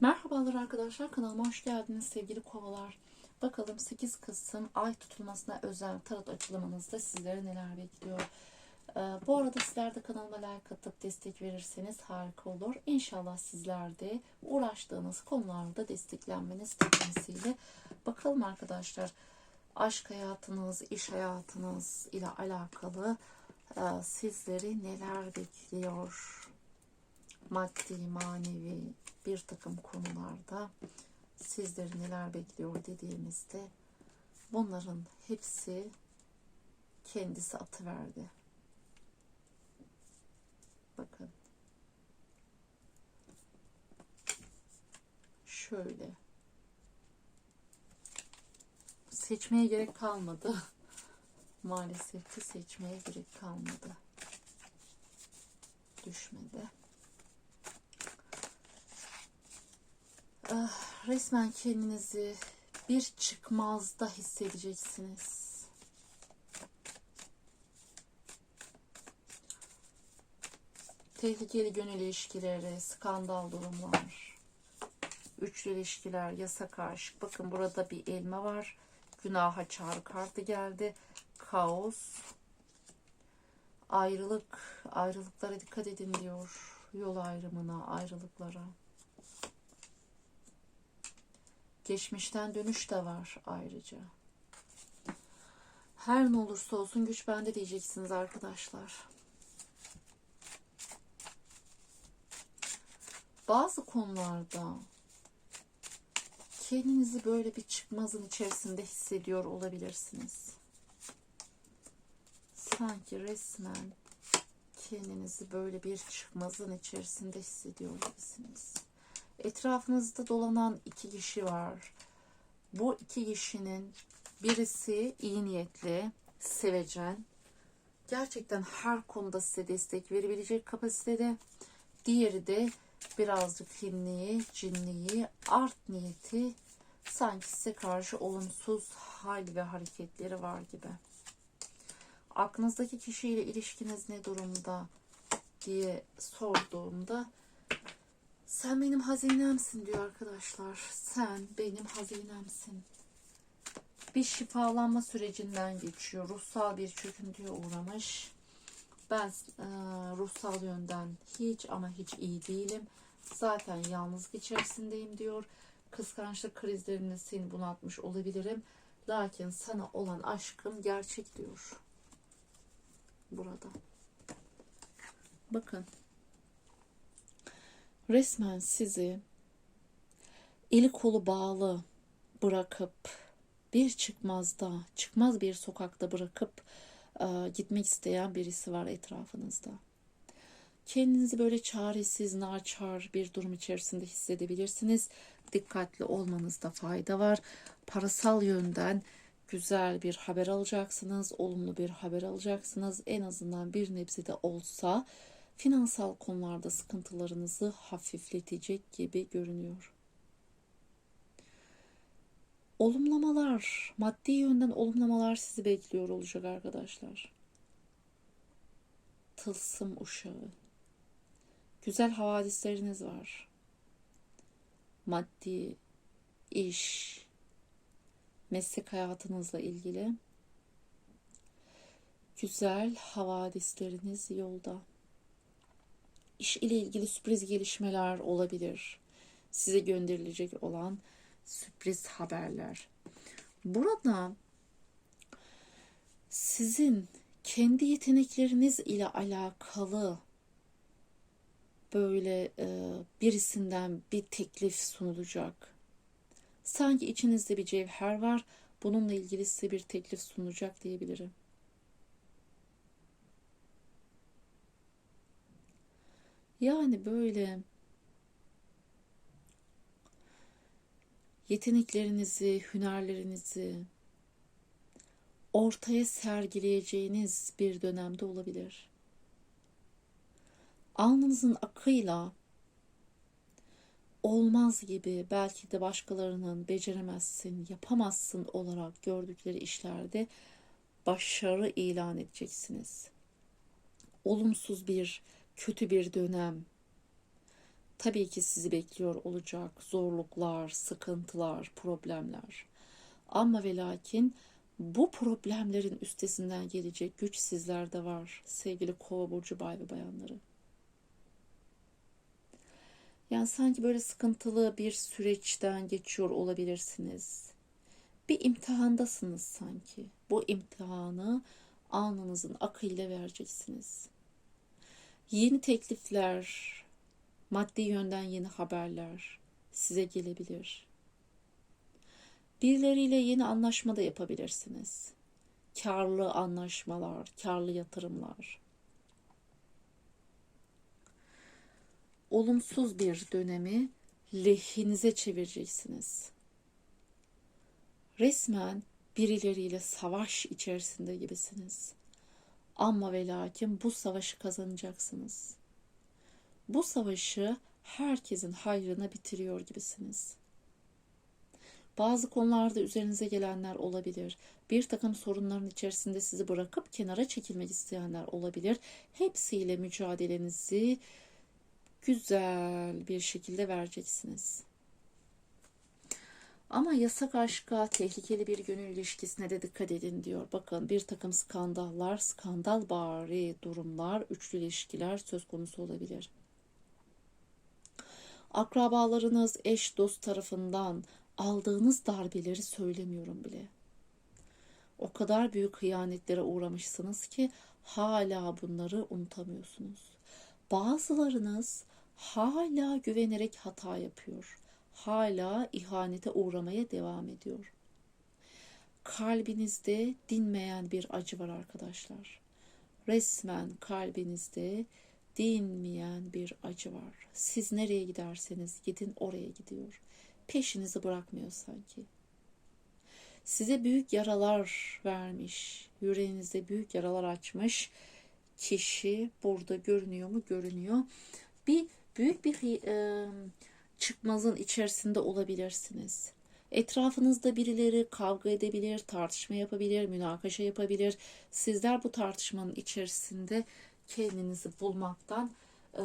Merhabalar arkadaşlar kanalıma hoş geldiniz sevgili kovalar. Bakalım 8 Kasım ay tutulmasına özel tarot açılımınızda sizlere neler bekliyor. Ee, bu arada sizler de kanalıma like atıp destek verirseniz harika olur. İnşallah sizler de uğraştığınız konularda desteklenmeniz teknisiyle. Bakalım arkadaşlar aşk hayatınız, iş hayatınız ile alakalı e, sizleri neler bekliyor? maddi, manevi bir takım konularda sizleri neler bekliyor dediğimizde bunların hepsi kendisi atıverdi. Bakın. Şöyle. Seçmeye gerek kalmadı. Maalesef ki seçmeye gerek kalmadı. Düşmedi. Resmen kendinizi bir çıkmazda hissedeceksiniz. Tehlikeli gönül ilişkileri, skandal durumlar, üçlü ilişkiler, yasak aşk. Bakın burada bir elma var. Günaha çağrı kartı geldi. Kaos, ayrılık, ayrılıklara dikkat edin diyor. Yol ayrımına, ayrılıklara. Geçmişten dönüş de var ayrıca. Her ne olursa olsun güç bende diyeceksiniz arkadaşlar. Bazı konularda kendinizi böyle bir çıkmazın içerisinde hissediyor olabilirsiniz. Sanki resmen kendinizi böyle bir çıkmazın içerisinde hissediyor gibisiniz. Etrafınızda dolanan iki kişi var. Bu iki kişinin birisi iyi niyetli, sevecen, gerçekten her konuda size destek verebilecek kapasitede. Diğeri de birazcık hinliği, cinliği, art niyeti sanki size karşı olumsuz hal ve hareketleri var gibi. Aklınızdaki kişiyle ilişkiniz ne durumda diye sorduğumda sen benim hazinemsin diyor arkadaşlar. Sen benim hazinemsin. Bir şifalanma sürecinden geçiyor. Ruhsal bir çöküntüye uğramış. Ben e, ruhsal yönden hiç ama hiç iyi değilim. Zaten yalnızlık içerisindeyim diyor. Kıskançlık krizlerinde seni bunaltmış olabilirim. Lakin sana olan aşkım gerçek diyor. Burada. Bakın resmen sizi eli kolu bağlı bırakıp bir çıkmazda, çıkmaz bir sokakta bırakıp e, gitmek isteyen birisi var etrafınızda. Kendinizi böyle çaresiz, naçar bir durum içerisinde hissedebilirsiniz. Dikkatli olmanızda fayda var. Parasal yönden güzel bir haber alacaksınız, olumlu bir haber alacaksınız. En azından bir nebze de olsa finansal konularda sıkıntılarınızı hafifletecek gibi görünüyor. Olumlamalar, maddi yönden olumlamalar sizi bekliyor olacak arkadaşlar. Tılsım uşağı. Güzel havadisleriniz var. Maddi, iş, meslek hayatınızla ilgili güzel havadisleriniz yolda iş ile ilgili sürpriz gelişmeler olabilir. Size gönderilecek olan sürpriz haberler. Burada sizin kendi yetenekleriniz ile alakalı böyle e, birisinden bir teklif sunulacak. Sanki içinizde bir cevher var. Bununla ilgili size bir teklif sunulacak diyebilirim. Yani böyle yeteneklerinizi, hünerlerinizi ortaya sergileyeceğiniz bir dönemde olabilir. Alnınızın akıyla olmaz gibi belki de başkalarının beceremezsin, yapamazsın olarak gördükleri işlerde başarı ilan edeceksiniz. Olumsuz bir kötü bir dönem tabii ki sizi bekliyor olacak zorluklar, sıkıntılar, problemler. Ama ve lakin bu problemlerin üstesinden gelecek güç sizlerde var sevgili kova burcu bay ve bayanları. Yani sanki böyle sıkıntılı bir süreçten geçiyor olabilirsiniz. Bir imtihandasınız sanki. Bu imtihanı alnınızın akıyla vereceksiniz. Yeni teklifler, maddi yönden yeni haberler size gelebilir. Birileriyle yeni anlaşma da yapabilirsiniz. Karlı anlaşmalar, karlı yatırımlar. Olumsuz bir dönemi lehinize çevireceksiniz. Resmen birileriyle savaş içerisinde gibisiniz. Ama ve lakin bu savaşı kazanacaksınız. Bu savaşı herkesin hayrına bitiriyor gibisiniz. Bazı konularda üzerinize gelenler olabilir. Bir takım sorunların içerisinde sizi bırakıp kenara çekilmek isteyenler olabilir. Hepsiyle mücadelenizi güzel bir şekilde vereceksiniz. Ama yasak aşka, tehlikeli bir gönül ilişkisine de dikkat edin diyor. Bakın bir takım skandallar, skandal bari durumlar, üçlü ilişkiler söz konusu olabilir. Akrabalarınız, eş, dost tarafından aldığınız darbeleri söylemiyorum bile. O kadar büyük hıyanetlere uğramışsınız ki hala bunları unutamıyorsunuz. Bazılarınız hala güvenerek hata yapıyor. Hala ihanete uğramaya devam ediyor. Kalbinizde dinmeyen bir acı var arkadaşlar. Resmen kalbinizde dinmeyen bir acı var. Siz nereye giderseniz gidin oraya gidiyor peşinizi bırakmıyor sanki. Size büyük yaralar vermiş, yüreğinize büyük yaralar açmış kişi burada görünüyor mu? Görünüyor. Bir büyük bir e, çıkmazın içerisinde olabilirsiniz. Etrafınızda birileri kavga edebilir, tartışma yapabilir, münakaşa yapabilir. Sizler bu tartışmanın içerisinde kendinizi bulmaktan e,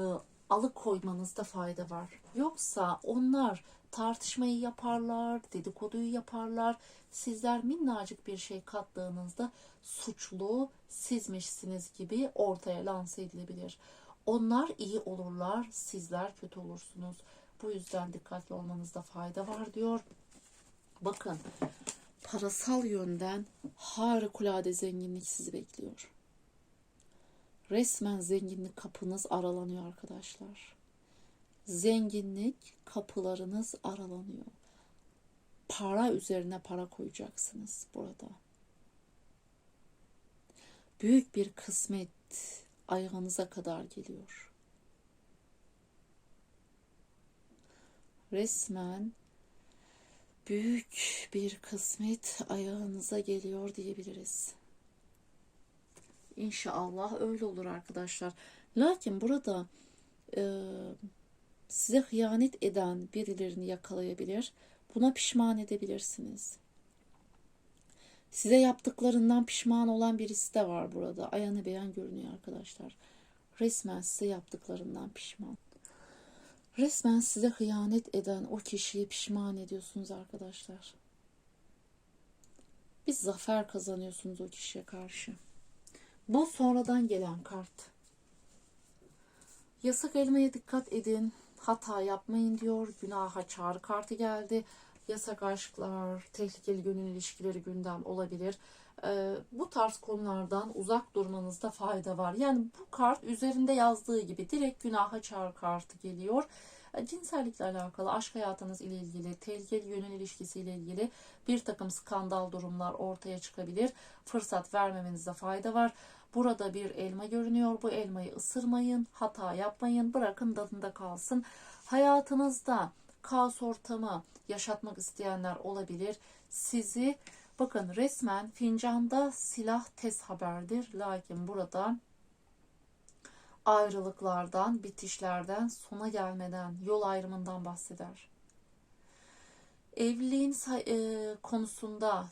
alıkoymanızda fayda var. Yoksa onlar tartışmayı yaparlar, dedikoduyu yaparlar. Sizler minnacık bir şey kattığınızda suçlu sizmişsiniz gibi ortaya lanse edilebilir. Onlar iyi olurlar, sizler kötü olursunuz. Bu yüzden dikkatli olmanızda fayda var diyor. Bakın parasal yönden harikulade zenginlik sizi bekliyor. Resmen zenginlik kapınız aralanıyor arkadaşlar. Zenginlik kapılarınız aralanıyor. Para üzerine para koyacaksınız burada. Büyük bir kısmet ayağınıza kadar geliyor. Resmen büyük bir kısmet ayağınıza geliyor diyebiliriz. İnşallah öyle olur arkadaşlar. Lakin burada e, size hıyanet eden birilerini yakalayabilir. Buna pişman edebilirsiniz. Size yaptıklarından pişman olan birisi de var burada. Ayanı beyan görünüyor arkadaşlar. Resmen size yaptıklarından pişman. Resmen size hıyanet eden o kişiyi pişman ediyorsunuz arkadaşlar. Bir zafer kazanıyorsunuz o kişiye karşı. Bu sonradan gelen kart. Yasak elmaya dikkat edin. Hata yapmayın diyor. Günaha çağrı kartı geldi. Yasak aşklar, tehlikeli gönül ilişkileri gündem olabilir. Ee, bu tarz konulardan uzak durmanızda fayda var. Yani bu kart üzerinde yazdığı gibi direkt günaha çağrı kartı geliyor e, cinsellikle alakalı, aşk hayatınız ile ilgili, tehlikeli gönül ilişkisi ile ilgili bir takım skandal durumlar ortaya çıkabilir. Fırsat vermemenizde fayda var. Burada bir elma görünüyor. Bu elmayı ısırmayın, hata yapmayın, bırakın tadında kalsın. Hayatınızda kaos ortamı yaşatmak isteyenler olabilir. Sizi bakın resmen fincanda silah tez haberdir. Lakin burada ayrılıklardan, bitişlerden, sona gelmeden, yol ayrımından bahseder. Evliliğin e, konusunda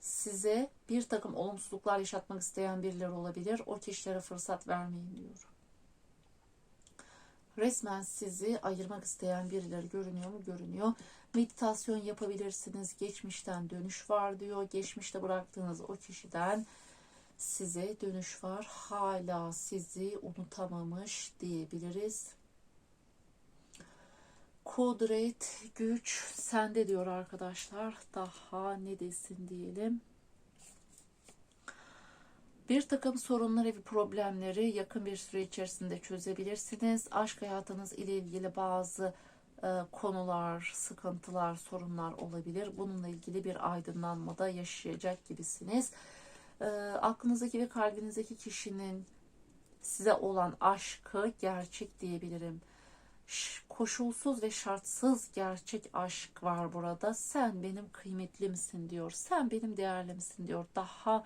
size bir takım olumsuzluklar yaşatmak isteyen birileri olabilir. O kişilere fırsat vermeyin diyor. Resmen sizi ayırmak isteyen birileri görünüyor mu? Görünüyor. Meditasyon yapabilirsiniz. Geçmişten dönüş var diyor. Geçmişte bıraktığınız o kişiden size dönüş var. Hala sizi unutamamış diyebiliriz. Kudret, güç sende diyor arkadaşlar. Daha ne desin diyelim. Bir takım sorunları ve problemleri yakın bir süre içerisinde çözebilirsiniz. Aşk hayatınız ile ilgili bazı e, konular, sıkıntılar, sorunlar olabilir. Bununla ilgili bir aydınlanmada yaşayacak gibisiniz. E, aklınızdaki ve kalbinizdeki kişinin size olan aşkı gerçek diyebilirim. Koşulsuz ve şartsız gerçek aşk var burada. Sen benim kıymetlimsin diyor. Sen benim değerlimsin diyor. Daha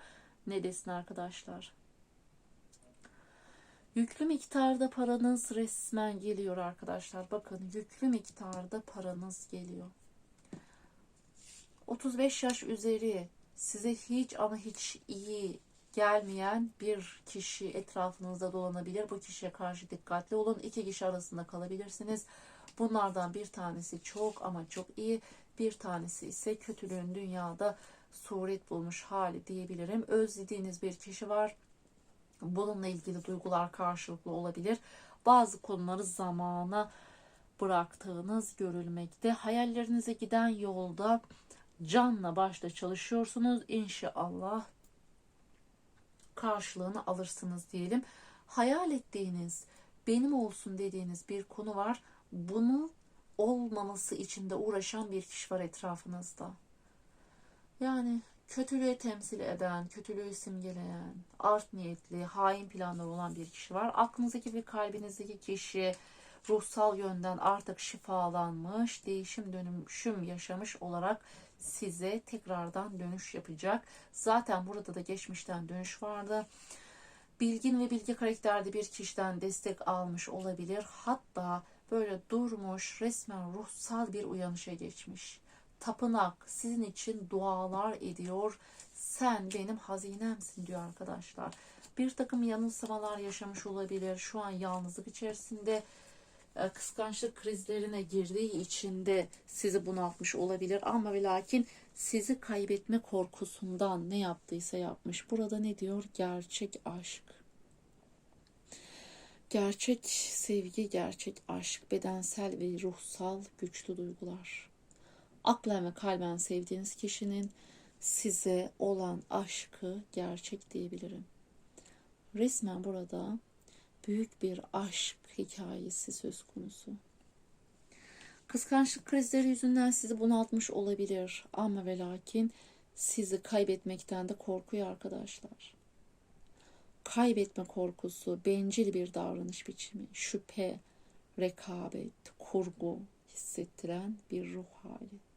ne desin arkadaşlar? Yüklü miktarda paranız resmen geliyor arkadaşlar. Bakın yüklü miktarda paranız geliyor. 35 yaş üzeri size hiç ama hiç iyi gelmeyen bir kişi etrafınızda dolanabilir. Bu kişiye karşı dikkatli olun. İki kişi arasında kalabilirsiniz. Bunlardan bir tanesi çok ama çok iyi. Bir tanesi ise kötülüğün dünyada suret bulmuş hali diyebilirim. Özlediğiniz bir kişi var. Bununla ilgili duygular karşılıklı olabilir. Bazı konuları zamana bıraktığınız görülmekte. Hayallerinize giden yolda canla başla çalışıyorsunuz. İnşallah karşılığını alırsınız diyelim. Hayal ettiğiniz, benim olsun dediğiniz bir konu var. Bunu olmaması için de uğraşan bir kişi var etrafınızda. Yani kötülüğü temsil eden, kötülüğü simgeleyen, art niyetli, hain planları olan bir kişi var. Aklınızdaki ve kalbinizdeki kişi ruhsal yönden artık şifalanmış, değişim dönüşüm yaşamış olarak size tekrardan dönüş yapacak. Zaten burada da geçmişten dönüş vardı. Bilgin ve bilgi karakterde bir kişiden destek almış olabilir. Hatta böyle durmuş, resmen ruhsal bir uyanışa geçmiş tapınak sizin için dualar ediyor. Sen benim hazinemsin diyor arkadaşlar. Bir takım yanılsamalar yaşamış olabilir. Şu an yalnızlık içerisinde e, kıskançlık krizlerine girdiği için de sizi bunaltmış olabilir. Ama ve lakin sizi kaybetme korkusundan ne yaptıysa yapmış. Burada ne diyor? Gerçek aşk. Gerçek sevgi, gerçek aşk, bedensel ve ruhsal güçlü duygular aklen ve kalben sevdiğiniz kişinin size olan aşkı gerçek diyebilirim. Resmen burada büyük bir aşk hikayesi söz konusu. Kıskançlık krizleri yüzünden sizi bunaltmış olabilir ama ve lakin sizi kaybetmekten de korkuyor arkadaşlar. Kaybetme korkusu, bencil bir davranış biçimi, şüphe, rekabet, kurgu hissettiren bir ruh hali.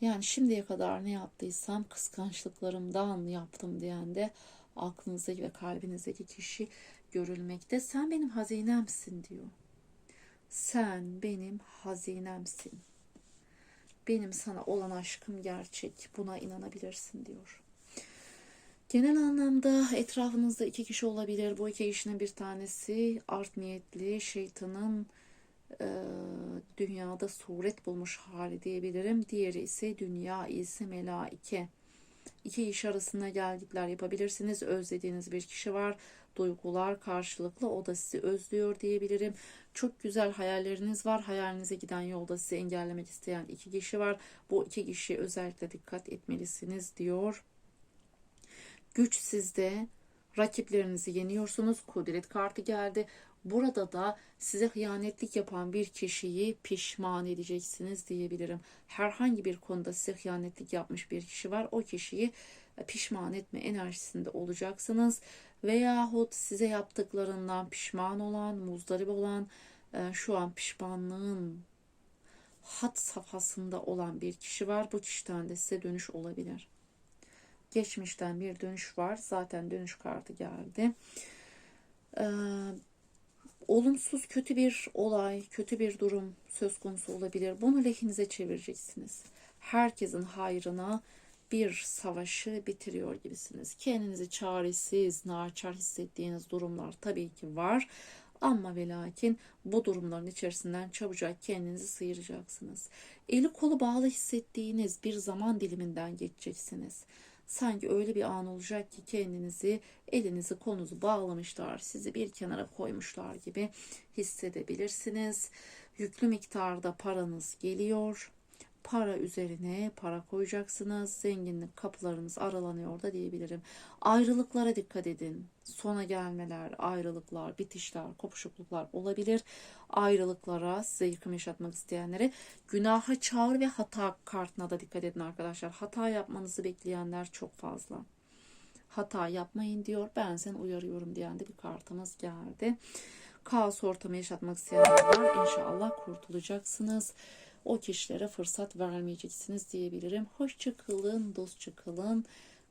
Yani şimdiye kadar ne yaptıysam kıskançlıklarımdan yaptım diyen de aklınızdaki ve kalbinizdeki kişi görülmekte. Sen benim hazinemsin diyor. Sen benim hazinemsin. Benim sana olan aşkım gerçek. Buna inanabilirsin diyor. Genel anlamda etrafınızda iki kişi olabilir. Bu iki kişinin bir tanesi art niyetli şeytanın dünyada suret bulmuş hali diyebilirim. Diğeri ise dünya ise melaike. İki iş arasında gelgitler yapabilirsiniz. Özlediğiniz bir kişi var. Duygular karşılıklı. O da sizi özlüyor diyebilirim. Çok güzel hayalleriniz var. Hayalinize giden yolda sizi engellemek isteyen iki kişi var. Bu iki kişiye özellikle dikkat etmelisiniz diyor. Güç sizde. Rakiplerinizi yeniyorsunuz. Kudret kartı geldi. Burada da size hıyanetlik yapan bir kişiyi pişman edeceksiniz diyebilirim. Herhangi bir konuda size hıyanetlik yapmış bir kişi var. O kişiyi pişman etme enerjisinde olacaksınız. Veyahut size yaptıklarından pişman olan, muzdarip olan, e, şu an pişmanlığın hat safhasında olan bir kişi var. Bu kişiden de size dönüş olabilir. Geçmişten bir dönüş var. Zaten dönüş kartı geldi. Olumsuz kötü bir olay, kötü bir durum söz konusu olabilir. Bunu lehinize çevireceksiniz. Herkesin hayrına bir savaşı bitiriyor gibisiniz. Kendinizi çaresiz, naçar hissettiğiniz durumlar tabii ki var. Ama ve lakin bu durumların içerisinden çabucak kendinizi sıyıracaksınız. Eli kolu bağlı hissettiğiniz bir zaman diliminden geçeceksiniz. Sanki öyle bir an olacak ki kendinizi, elinizi, kolunuzu bağlamışlar, sizi bir kenara koymuşlar gibi hissedebilirsiniz. Yüklü miktarda paranız geliyor. Para üzerine para koyacaksınız. Zenginlik kapılarınız aralanıyor da diyebilirim. Ayrılıklara dikkat edin. Sona gelmeler, ayrılıklar, bitişler, kopuşukluklar olabilir. Ayrılıklara, size yıkım yaşatmak isteyenlere günaha çağır ve hata kartına da dikkat edin arkadaşlar. Hata yapmanızı bekleyenler çok fazla. Hata yapmayın diyor. Ben seni uyarıyorum diyen de bir kartımız geldi. Kaos ortamı yaşatmak isteyenler var. İnşallah kurtulacaksınız. O kişilere fırsat vermeyeceksiniz diyebilirim. Hoşça kalın, dostça kalın.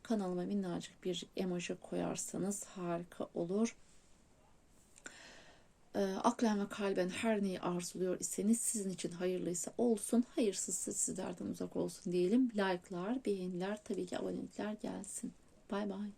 Kanalıma minnacık bir emoji koyarsanız harika olur. Ee, aklen ve kalben her neyi arzuluyor iseniz sizin için hayırlıysa olsun, hayırsızsa sizlerden uzak olsun diyelim. Like'lar, beğeniler, tabii ki abonelikler gelsin. Bay bay.